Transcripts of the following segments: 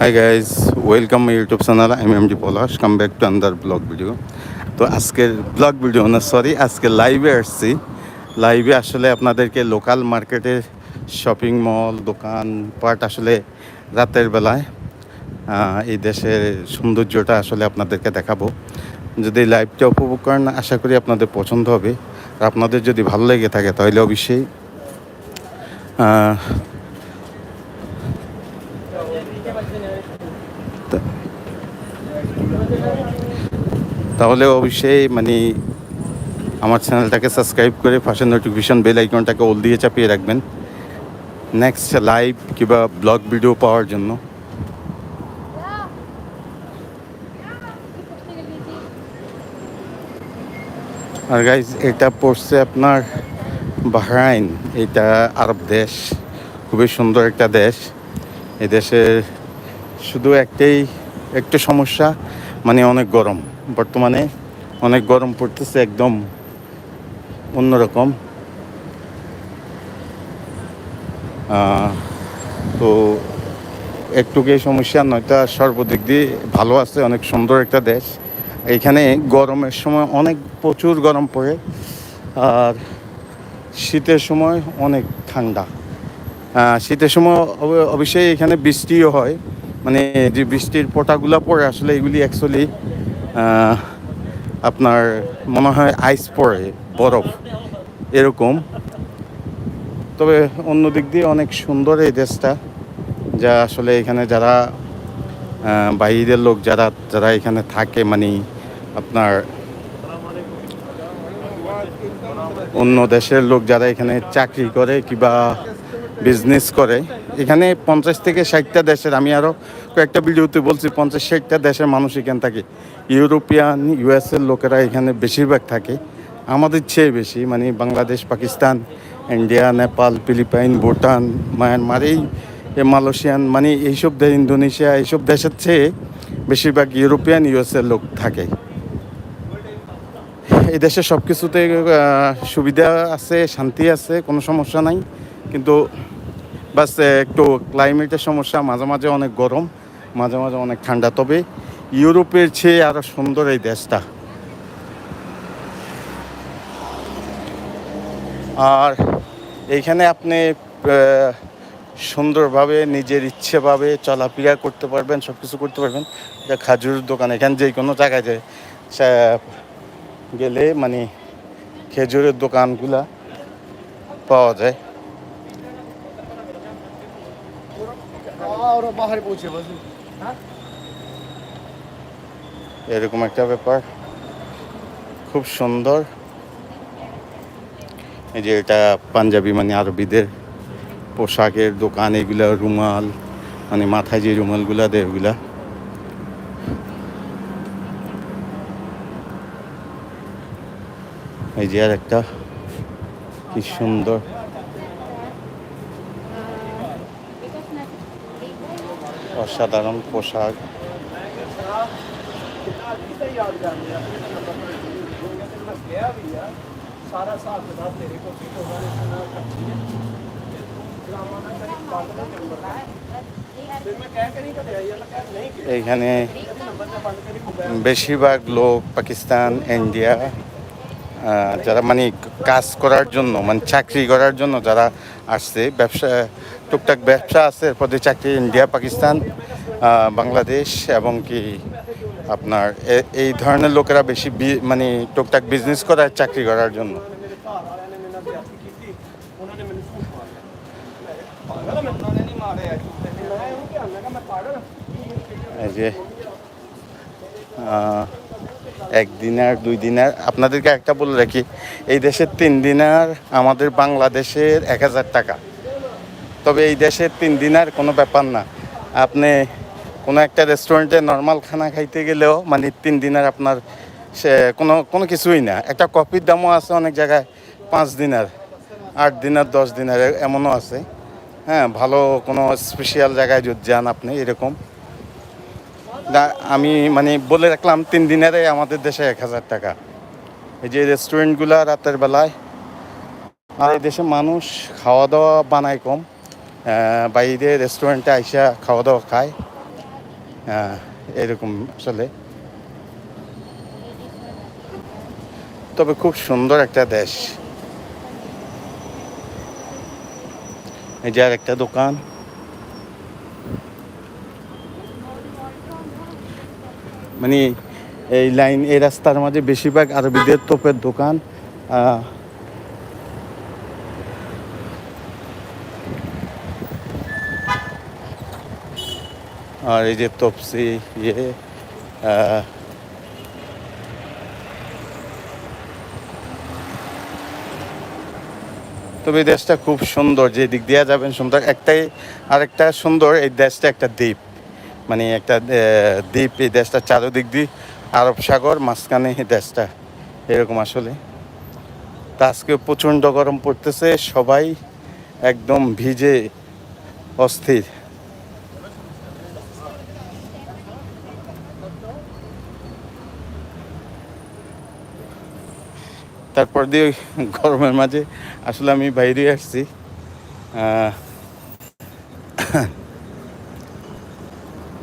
Hi guys welcome my YouTube channel M M D Palash come back to another vlog video তো আজকের blog video না sorry আজকে লাইভে আসছি। লাইভে আসলে আপনাদেরকে লোকাল মার্কেটের শপিং মল দোকান পাট আসলে রাতের বেলায় এই দেশের সৌন্দর্যটা আসলে আপনাদেরকে দেখাবো। যদি লাইভটা উপভোগ করেন, আশা করি আপনাদের পছন্দ হবে। আর আপনাদের যদি ভালো লেগে থাকে, তাহলে অবশ্যই তাহলে অবশ্যই মানে আমার চ্যানেলটাকে সাবস্ক্রাইব করে পাশে নোটিফিকেশন বেল আইকনটাকে ওল দিয়ে চাপিয়ে রাখবেন। নেক্সট লাইভ কিংবা ব্লগ ভিডিও পাওয়ার জন্য। আর গাইজ এটা পড়ছে আপনার বাহরাইন, এটা আরব দেশ, খুবই সুন্দর একটা দেশ। এই দেশের শুধু একটাই, একটা সমস্যা মানে অনেক গরম। বর্তমানে অনেক গরম পড়তেছে, একদম অন্যরকম। তো একটুকু সমস্যা নয়টা সর্বদিক দিয়ে ভালো আছে, অনেক সুন্দর একটা দেশ। এখানে গরমের সময় অনেক প্রচুর গরম পড়ে। আর শীতের সময় অনেক ঠান্ডা। শীতের সময় অব- অবশ্যই এখানে বৃষ্টিও হয়। মানে যে বৃষ্টির পোটাগুলো পড়ে, আসলে এগুলি অ্যাকচুয়ালি আপনার মনে হয় আইস পড়ে, বরফ, এরকম। তবে অন্য দিক দিয়ে অনেক সুন্দর এই দেশটা, যা আসলে এখানে যারা বাইরের লোক যারা যারা এখানে থাকে মানে আপনার অন্য দেশের লোক যারা এখানে চাকরি করে কিবা বিজনেস করে, এখানে পঞ্চাশ থেকে ষাটটা দেশের, আমি আরও কয়েকটা ভিডিওতে বলছি, পঞ্চাশ ষাটটা দেশের মানুষ এখানে থাকে। ইউরোপিয়ান ইউএসের লোকেরা এখানে বেশিরভাগ থাকে। আমাদের চেয়ে বেশি মানে Bangladesh, Pakistan, India, Nepal, Philippines, Bhutan, Myanmar, এই মালয়েশিয়ান মানে এইসব দেশ ইন্দোনেশিয়া, এইসব দেশের চেয়ে বেশিরভাগ ইউরোপিয়ান ইউএসের লোক থাকে। এই দেশে সব কিছুতে সুবিধা আছে, শান্তি আছে, কোনো সমস্যা নাই। কিন্তু বাস একটু ক্লাইমেটের সমস্যা, মাঝে মাঝে অনেক গরম, মাঝে মাঝে অনেক ঠান্ডা। তবে ইউরোপের চেয়ে আরও সুন্দর এই দেশটা। আর এইখানে আপনি সুন্দরভাবে নিজের ইচ্ছেভাবে চলাফেরা করতে পারবেন সব কিছু করতে পারবেন। এটা খাজুরের দোকান, এখানে যে কোনো জায়গায় যে, সে- গেলে মানে খেজুরের দোকানগুলা পাওয়া যায়। এরকম একটা ব্যাপার। খুব সুন্দর। এই যে এটা পাঞ্জাবি মানে আরবিদের পোশাকের দোকান, এগুলা রুমাল মানে মাথায় যে রুমালগুলা দেয় ওগুলা। এই যে আর একটা। কি সুন্দর। অসাধারণ পোশাক। এইখানে বেশিরভাগ লোক পাকিস্তান ইন্ডিয়া যারা মানে কাজ করার জন্য মানে চাকরি করার জন্য যারা আসছে, ব্যবসা, টুকটাক ব্যবসা আছে, এরপর চাকরি ইন্ডিয়া, পাকিস্তান বাংলাদেশ এবং কি আপনার এই ধরনের লোকেরা বেশি মানে টুকটাক বিজনেস করার চাকরি করার জন্য। এই যে একদিনের দুই দিনের আপনাদেরকে একটা বলে রাখি, এই দেশের তিন দিনার আমাদের বাংলাদেশের এক হাজার টাকা। তবে এই দেশের তিন দিনার কোনো ব্যাপার না। আপনি কোনো একটা রেস্টুরেন্টে নর্মাল খানা খাইতে গেলেও মানে তিন দিনের আপনার সে কোনো কোনো কিছুই না। একটা কফির দামও আছে অনেক জায়গায় পাঁচ দিনের আট দিনের দশ দিনের এমনও আছে। হ্যাঁ ভালো কোনো স্পেশাল জায়গায় যদি যান আপনি, এরকম। আমি মানে বলে রাখলাম, তিন দিনেরে আমাদের দেশে এক হাজার টাকা। এই যে রেস্টুরেন্টগুলো রাতের বেলায়, আর এই দেশে মানুষ খাওয়া দাওয়া বানায় কম। বাইরে রেস্টুরেন্টে আইসা খাওয়া দাওয়া খায় এরকম আসলে তবে খুব সুন্দর একটা দেশ। এই যে আর একটা দোকান। মানে এই লাইন, এই রাস্তার মাঝে বেশিরভাগ আরবিদের তোপের দোকান আর এই যে তপসি ইয়ে তবে এই দেশটা খুব সুন্দর, যে দিক দিয়ে যাবেন সুন্দর, একটাই, আরেকটা সুন্দর, এই দেশটা একটা দ্বীপ। মানে একটা দ্বীপ, এই দেশটা চারোদিক দিয়ে আরব সাগর, মাঝখানে দেশটা। এরকম আসলে। তা আজকে প্রচণ্ড গরম পড়তেছে, সবাই একদম ভিজে, অস্থির। তারপর দিয়ে গরমের মাঝে আসলে আমি বাইরে আসছি।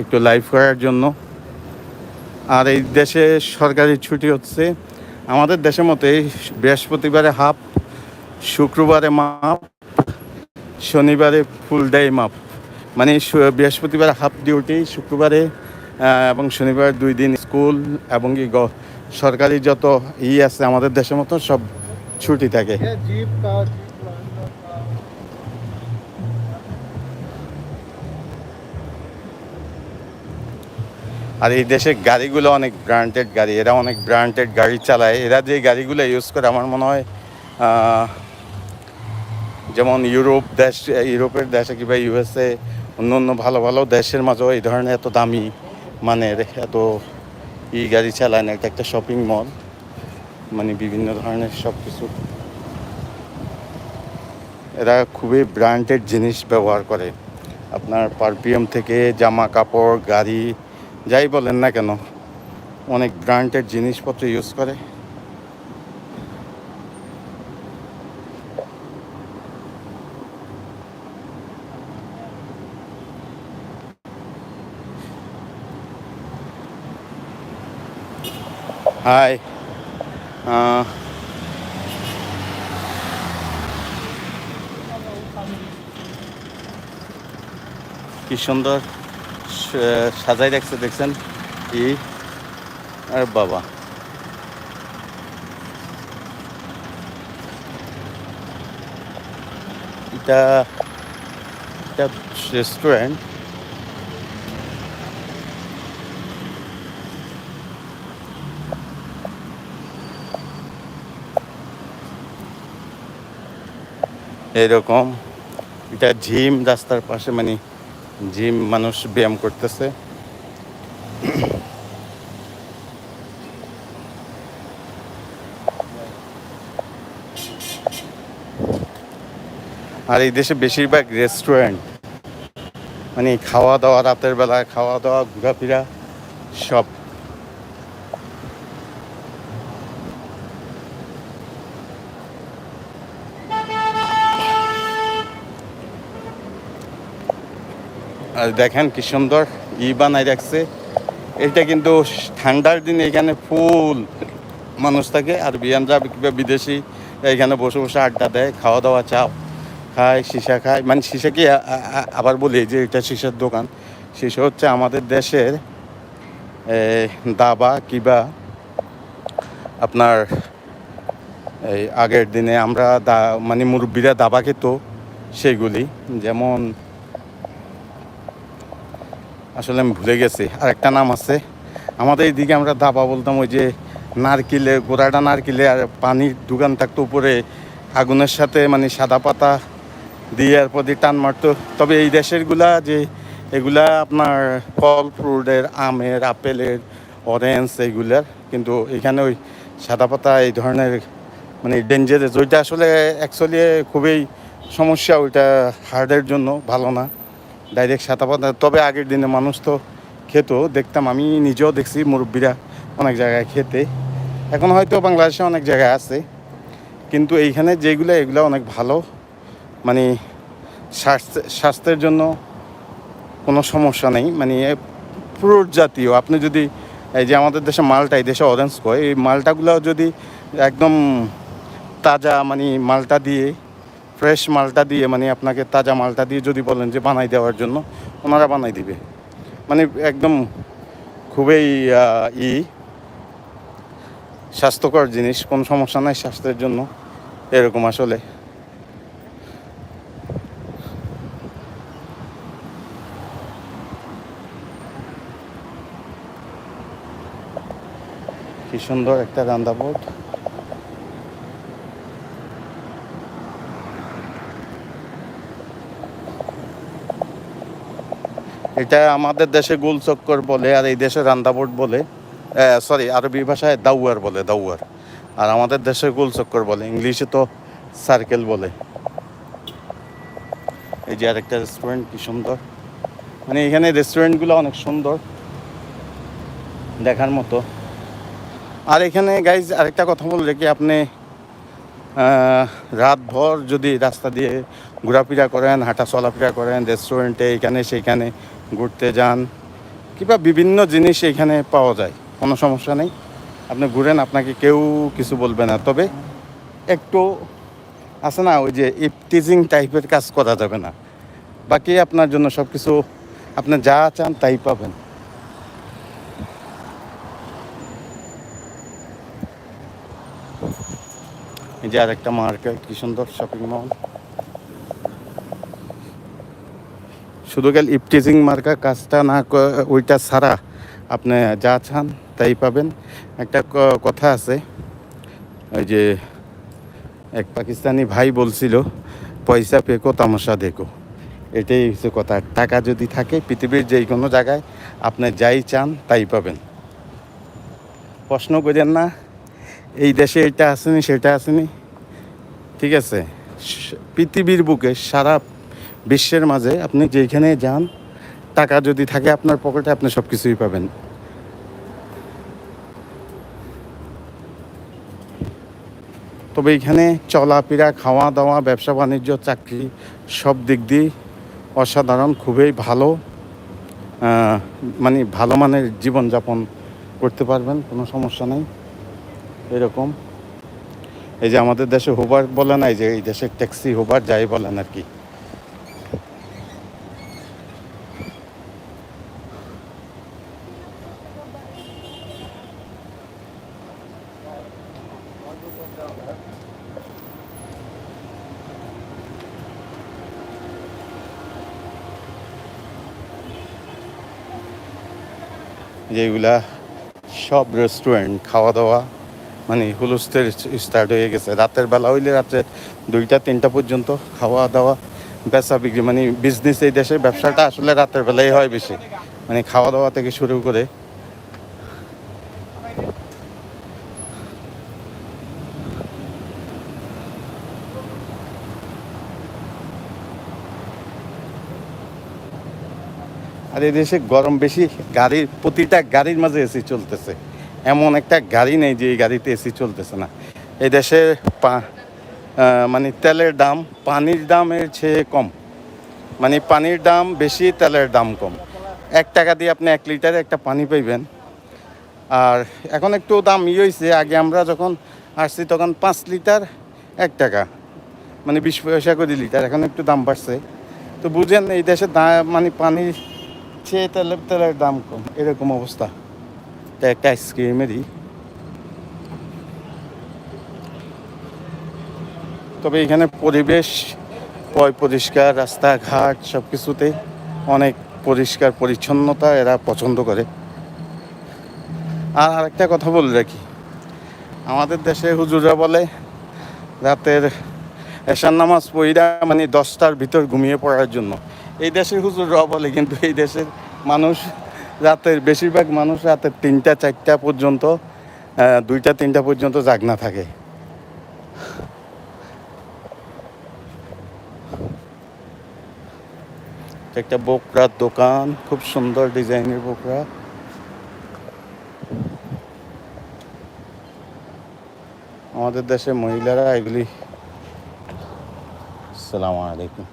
একটু লাইভ করার জন্য। আর এই দেশে সরকারি ছুটি হচ্ছে। আমাদের দেশের মতো বৃহস্পতিবারে হাফ, শুক্রবারে মাপ, শনিবারে ফুল ডে মাপ। মানে বৃহস্পতিবারে হাফ ডিউটি শুক্রবারে এবং শনিবার দুই দিন স্কুল এবং কি সরকারি যত ই আছে আমাদের দেশের মতো সব ছুটি থাকে। আর এই দেশে গাড়িগুলো অনেক ব্র্যান্ডেড গাড়ি, এরা অনেক ব্র্যান্ডেড গাড়ি চালায়। এরা যে গাড়িগুলো ইউজ করে, আমার মনে হয় যেমন ইউরোপ দেশ, ইউরোপের দেশে কিংবা ইউএসএ অন্য অন্য ভালো ভালো দেশের মাঝেও এই ধরনের এত দামি মানের এত ই গাড়ি চালায় না, এটা একটা শপিং মল মানে বিভিন্ন ধরনের সব কিছু এরা খুবই ব্র্যান্ডেড জিনিস ব্যবহার করে। আপনার পারফিউম থেকে জামা কাপড়, গাড়ি যাই বলেন না কেন অনেক ব্র্যান্ডেড জিনিসপত্র ইউজ করে। হাই কি সুন্দর। সাজাই রাখছে, দেখছেন? কি? আর বাবা। এটা এটা রেস্টুরেন্ট এরকম। এটা জিম রাস্তার পাশে মানে জিম মানুষ ব্যায়াম করতেছে। আর এই দেশে বেশিরভাগ রেস্টুরেন্ট মানে খাওয়া দাওয়া, রাতের বেলা খাওয়া দাওয়া, ঘোরাফেরা সব দেখেন কি সুন্দর ই বানাই রাখছে। এটা কিন্তু ঠান্ডার দিনে এখানে ফুল মানুষ থাকে আর বিয়ানরা বিদেশি এখানে বসে বসে আড্ডা দেয় খাওয়া দাওয়া চাপ খায়, সীসা খায়। মানে সীসা কি আবার বলি যে এটা সীসার দোকান। সীসা হচ্ছে আমাদের দেশের দাবা কিবা আপনার এই আগের দিনে আমরা দা মানে মুরব্বীরা দাবা খেত সেগুলি যেমন আসলে আমি ভুলে গেছি। আর একটা নাম আছে। আমাদের এইদিকে আমরা দাবা বলতাম, ওই যে নারকেলে, গোড়াটা নারকেলে আর পানির দোকান থাকতো উপরে। আগুনের সাথে মানে সাদা পাতা দিয়ে এরপর দিয়ে টান মারতো। তবে এই দেশেরগুলা যে, এগুলা আপনার ফল ফ্রুটের, আমের, আপেলের, অরেঞ্জ এইগুলার, কিন্তু এখানে ওই সাদা পাতা এই ধরনের মানে ডেঞ্জারাস ওইটা আসলে অ্যাকচুয়ালি খুবই সমস্যা, ওইটা হার্টের জন্য ভালো না। ডাইরেক্ট সাদা তবে আগের দিনে মানুষ তো খেত, দেখতাম আমি নিজেও দেখছি মুরব্বীরা অনেক জায়গায় খেতে। এখন হয়তো বাংলাদেশে অনেক জায়গায় আছে। কিন্তু এইখানে যেগুলো, এগুলো অনেক ভালো। মানে স্বাস্থ্য, স্বাস্থ্যের জন্য কোনো সমস্যা নেই। মানে ফ্রুট জাতীয়, আপনি যদি এই যে আমাদের দেশে মালটা, এই দেশে অরেঞ্জ কয়, এই মালটাগুলো যদি একদম তাজা মানে মালটা দিয়ে ফ্রেশ মালটা দিয়ে মানে আপনাকে তাজা মালটা দিয়ে যদি বলেন যে বানাই দেওয়ার জন্য, ওনারা বানাই দিবে। মানে একদম খুবই ই, স্বাস্থ্যকর জিনিস, কোনো সমস্যা নাই স্বাস্থ্যের জন্য, এরকম আসলে। কি সুন্দর একটা রান্না এটা আমাদের দেশে গোল চক্কর বলে আর এই দেশে রান্দা বোর্ড বলে। সরি আরবি ভাষায় দাউয়ার বলে, দাউয়ার। আর আমাদের দেশে গোল চক্কর বলে, ইংলিশে তো সার্কেল বলে। এই যে আরেকটা রেস্টুরেন্ট কি সুন্দর। মানে এখানে রেস্টুরেন্টগুলো অনেক সুন্দর, দেখার মতো। আর এখানে গাইজ আরেকটা কথা বললে কি আপনি রাতভর যদি রাস্তা দিয়ে ঘোরাফেরা করেন হাঁটা চলাফেরা করেন রেস্টুরেন্টে এখানে সেইখানে ঘুরতে যান, কিংবা বিভিন্ন জিনিস এখানে পাওয়া যায়, কোনো সমস্যা নেই। আপনি ঘুরেন, আপনাকে কেউ কিছু বলবে না। তবে একটু আছে না, ওই যে ইপটিজিং টাইপের কাজ করা যাবে না। বাকি আপনার জন্য সব কিছু আপনি যা চান তাই পাবেন। এই যে আরেকটা মার্কেট, কি সুন্দর শপিং মল শুধু গেল ইপটিজিং মার্কা কাজটা না ওইটা ছাড়া আপনি যা চান তাই পাবেন। একটা কথা আছে, ওই যে এক পাকিস্তানি ভাই বলছিল, পয়সা পেকো, তামাশা দেখো। এটাই হচ্ছে কথা। টাকা যদি থাকে, পৃথিবীর যে কোনো জায়গায় আপনি যাই চান তাই পাবেন। প্রশ্ন করেন না, এই দেশে এটা আসেনি, সেটা আসেনি। ঠিক আছে? পৃথিবীর বুকে সারা বিশ্বের মাঝে আপনি যেখানে যান, টাকা যদি থাকে আপনার পকেটে আপনি সব কিছুই পাবেন। তবে এখানে চলাফেরা খাওয়া দাওয়া ব্যবসা, বাণিজ্য, চাকরি সব দিক দিয়ে অসাধারণ, খুবই ভালো মানে ভালো মানের জীবনযাপন করতে পারবেন, কোনো সমস্যা নেই। এরকম। এই যে আমাদের দেশে হোবার বলে না এই যে, এই দেশে ট্যাক্সি হোবার যাই বলেন আর কি। যেগুলা সব রেস্টুরেন্ট খাওয়া দাওয়া মানে হুলস্থের স্টার্ট হয়ে গেছে। রাতের বেলা হইলে রাত্রে দুইটা, তিনটা পর্যন্ত খাওয়া দাওয়া বেচা বিক্রি মানে বিজনেস এই দেশে ব্যবসাটা আসলে রাতের বেলায় হয় বেশি। মানে খাওয়া দাওয়া থেকে শুরু করে আর এই দেশে গরম বেশি, গাড়ির প্রতিটা গাড়ির মাঝে এসি চলতেছে। এমন একটা গাড়ি নেই যে এই গাড়িতে এসি চলতেছে না। এই দেশে পা- মানে তেলের দাম, পানির দামের চেয়ে কম। মানে পানির দাম বেশি, তেলের দাম কম। এক টাকা দিয়ে আপনি এক লিটারে একটা পানি পাইবেন। আর এখন একটু দাম ই হয়েছে আগে আমরা যখন আসছি তখন পাঁচ লিটার এক টাকা। মানে বিশ পয়সা করে লিটার, এখন একটু দাম বাড়ছে। তো বুঝেন, এই দেশে মানে পানির তেলের দাম কম। এরকম অবস্থা। একটা আইসক্রিমেরই তবে এখানে পরিবেশ, পয় পরিষ্কার, রাস্তাঘাট সব কিছুতে অনেক পরিষ্কার পরিচ্ছন্নতা এরা পছন্দ করে। আর আরেকটা কথা বলে রাখি। আমাদের দেশে হুজুরা বলে, রাতের এশার নামাজ পইরা মানে দশটার ভিতর ঘুমিয়ে পড়ার জন্য। এই দেশের হুজুররা বলে, কিন্তু এই দেশের মানুষ, রাতের বেশিরভাগ মানুষ রাতের তিনটা, চারটা পর্যন্ত দুইটা, তিনটা পর্যন্ত জাগনা থাকে। একটা বোকরার দোকান, খুব সুন্দর ডিজাইনের বোকরা। আমাদের দেশে মহিলারা এগুলি আসসালামু আলাইকুম।